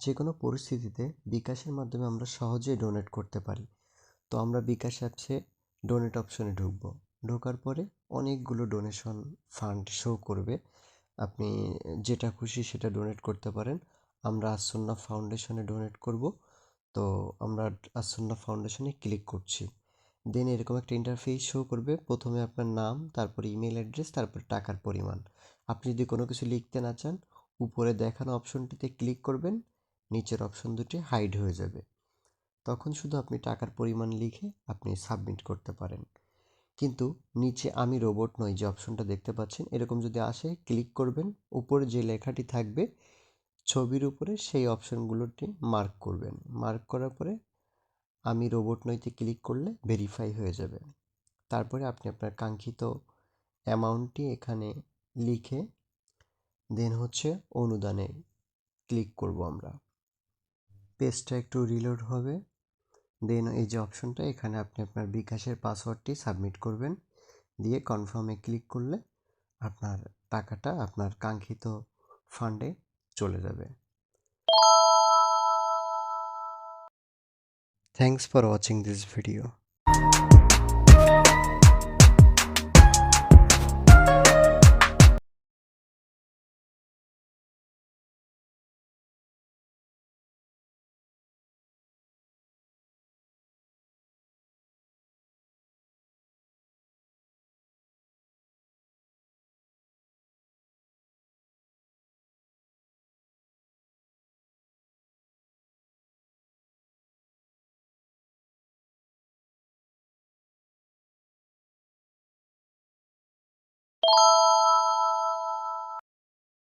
যে কোনো পরিস্থিতিতে বিকাশের মাধ্যমে আমরা সহজেই ডোনেট করতে পারি। তো আমরা বিকাশ অ্যাপসে ডোনেট অপশনে ঢুকবো। ঢোকার পরে অনেকগুলো ডোনেশন ফান্ড শো করবে। আপনি যেটা খুশি সেটা ডোনেট করতে পারেন। আমরা আসন্না ফাউন্ডেশনে ডোনেট করব। তো আমরা আসন্না ফাউন্ডেশনে ক্লিক করছি। দেন এরকম একটা ইন্টারফেস শো করবে। প্রথমে আপনার নাম, তারপরে ইমেল অ্যাড্রেস তারপর টাকার পরিমাণ। আপনি যদি কোনো কিছু লিখতে না চান, উপরে দেখানো অপশনটিতে ক্লিক করবেন। নিচের অপশন দুটি হাইড হয়ে যাবে। তখন শুধু আপনি টাকার পরিমাণ লিখে আপনি সাবমিট করতে পারেন। কিন্তু নিচে আমি রোবট নই, যে অপশনটা দেখতে পাচ্ছেন, এরকম যদি আসে ক্লিক করবেন, উপরে যে লেখাটি থাকবে, ছবির উপরে সেই অপশনগুলোটি মার্ক করবেন। মার্ক করার পরে আমি রোবট নইতে ক্লিক করলে ভেরিফাই হয়ে যাবে। তারপরে আপনি আপনার কাঙ্ক্ষিত অ্যামাউন্টটি এখানে লিখে দেন হচ্ছে অনুদানে ক্লিক করব আমরা। পেজটা একটু রিলোড হবে। দেন এই যে অপশনটা এখানে আপনি আপনার বিকাশের পাসওয়ার্ডটি সাবমিট করবেন। দিয়ে কনফার্মে ক্লিক করলে আপনার টাকাটা আপনার কাঙ্ক্ষিত ফান্ডে চলে যাবে। Thanks for watching this video